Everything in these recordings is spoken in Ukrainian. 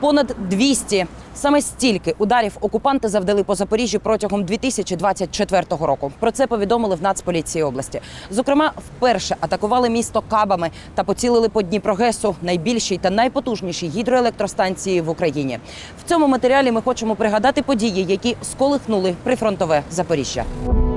Понад 200. Саме стільки ударів окупанти завдали по Запоріжжю протягом 2024 року. Про це повідомили в Нацполіції області. Зокрема, вперше атакували місто кабами та поцілили по Дніпрогесу, найбільшій та найпотужнішій гідроелектростанції в Україні. В цьому матеріалі ми хочемо пригадати події, які сколихнули прифронтове Запоріжжя. –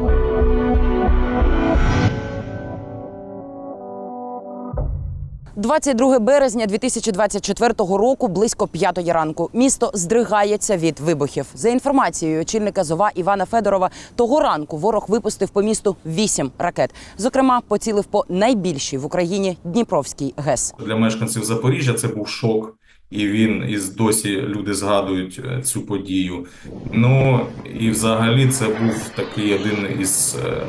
22 березня 2024 року, близько п'ятої ранку. Місто здригається від вибухів. За інформацією очільника ЗОВА Івана Федорова, того ранку ворог випустив по місту вісім ракет. Зокрема, поцілив по найбільшій в Україні Дніпровський ГЕС. Для мешканців Запоріжжя це був шок, і він і досі люди згадують е, цю подію. Ну і взагалі це був такий один із е,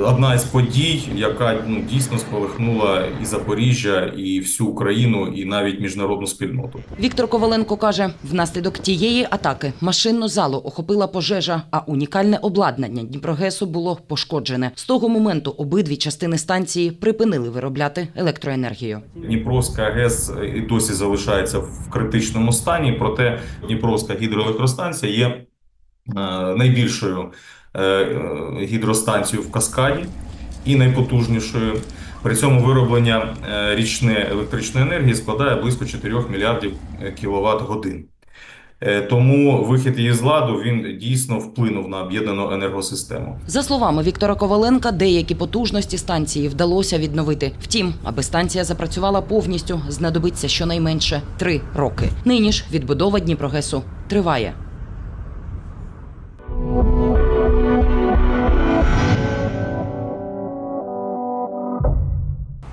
одна із подій, яка ну дійсно сколихнула і Запоріжжя, і всю Україну, і навіть міжнародну спільноту. Віктор Коваленко каже: внаслідок тієї атаки машинну залу охопила пожежа, а унікальне обладнання Дніпрогесу було пошкоджене. З того моменту обидві частини станції припинили виробляти електроенергію. Дніпровська ГЕС і досі залишається в критичному стані, проте Дніпровська гідроелектростанція є е, найбільшою е, е, гідростанцією в Каскаді і найпотужнішою. При цьому вироблення е, річної електричної енергії складає близько 4 мільярдів кіловат годин. Е, Тому вихід її з ладу він дійсно вплинув на об'єднану енергосистему. За словами Віктора Коваленка, деякі потужності станції вдалося відновити. Втім, аби станція запрацювала повністю, знадобиться щонайменше три роки. Нині ж відбудова Дніпрогесу триває.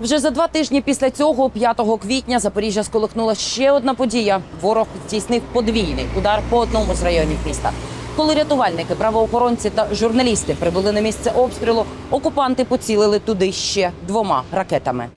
Вже за два тижні після цього, 5 квітня, Запоріжжя сколихнула ще одна подія. Ворог здійснив подвійний удар по одному з районів міста. Коли рятувальники, правоохоронці та журналісти прибули на місце обстрілу, окупанти поцілили туди ще двома ракетами.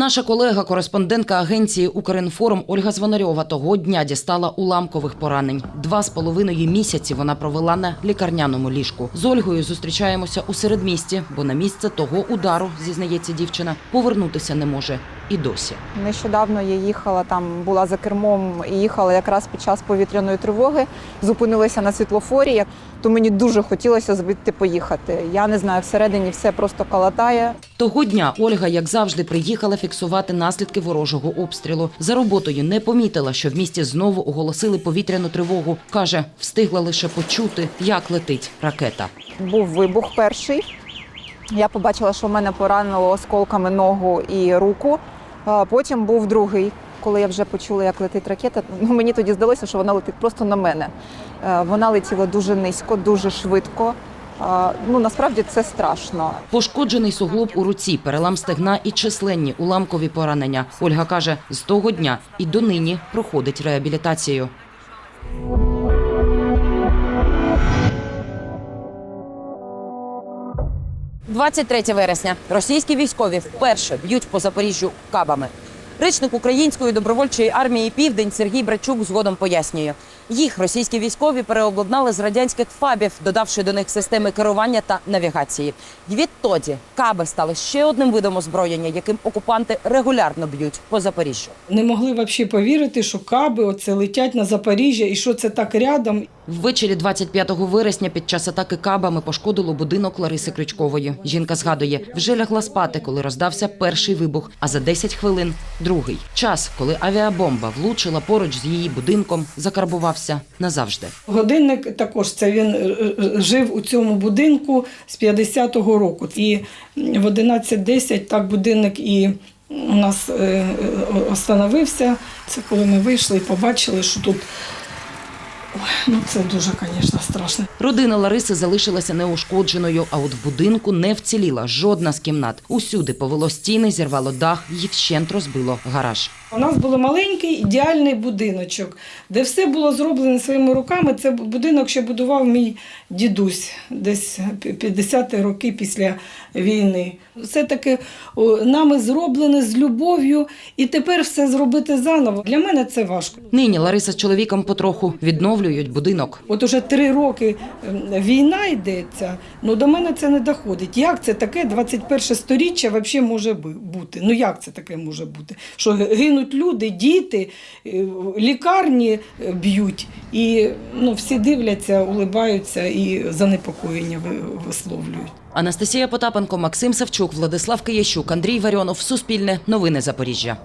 Наша колега, кореспондентка агенції Укрінформ Ольга Звонарьова того дня дістала уламкових поранень. Два з половиною місяці вона провела на лікарняному ліжку. З Ольгою зустрічаємося у середмісті, бо на місце того удару, зізнається дівчина, повернутися не може і досі. Нещодавно я їхала там, була за кермом і їхала якраз під час повітряної тривоги. Зупинилася на світлофорі. То мені дуже хотілося звідти поїхати. Я не знаю, всередині все просто калатає. Того дня Ольга, як завжди, приїхала фіксувати наслідки ворожого обстрілу. За роботою не помітила, що в місті знову оголосили повітряну тривогу. каже, встигла лише почути, як летить ракета. Був вибух перший. Я побачила, що в мене поранило осколками ногу і руку. Потім був другий, коли я вже почула, як летить ракета. Ну мені тоді здалося, що вона летить просто на мене. Е, Вона летіла дуже низько, дуже швидко. Ну насправді це страшно. Пошкоджений суглоб у руці, перелам стегна і численні уламкові поранення. Ольга каже, з того дня і донині проходить реабілітацію. – 23 вересня. Російські військові вперше б'ють по Запоріжжю кабами. Речник української добровольчої армії Південь Сергій Брачук згодом пояснює. Їх російські військові переобладнали з радянських фабів, додавши до них системи керування та навігації. І відтоді каби стали ще одним видом озброєння, яким окупанти регулярно б'ють по Запоріжжю. Не могли взагалі повірити, що каби оце летять на Запоріжжя і що це так рядом. Ввечері 25 вересня під час атаки кабами пошкодило будинок Лариси Крючкової. Жінка згадує, вже лягла спати, коли роздався перший вибух, а за 10 хвилин другий. Час, коли авіабомба влучила поруч з її будинком, закарбувався назавжди. Годинник також це він е, е, жив у цьому будинку з 50-го року. І в 11.10 так будинник і у нас е, остановився. Це коли ми вийшли і побачили, що тут Ой, ну це дуже, звісно, страшно. Родина Лариси залишилася неушкодженою, а от в будинку не вціліла жодна з кімнат. Усюди повело стіни, зірвало дах і вщент розбило гараж. У нас був маленький ідеальний будиночок, де все було зроблено своїми руками. Це будинок ще будував мій дідусь десь 50-ті роки після війни. Все таки нами зроблене з любов'ю, і тепер все зробити заново. Для мене це важко. Нині Лариса з чоловіком потроху відновлюють будинок. От уже три роки ем, війна йдеться, ну до мене це не доходить. Як це таке 21 сторіччя взагалі може бути? Ну як це таке може бути? Що гинуть люди, діти, е, лікарні е, б'ють, і ну, всі дивляться, улибаються і занепокоєння ви- висловлюють. Анастасія Потапенко, Максим Савчук, Владислав Киящук, Андрій Варіонов. Суспільне. Новини Запоріжжя.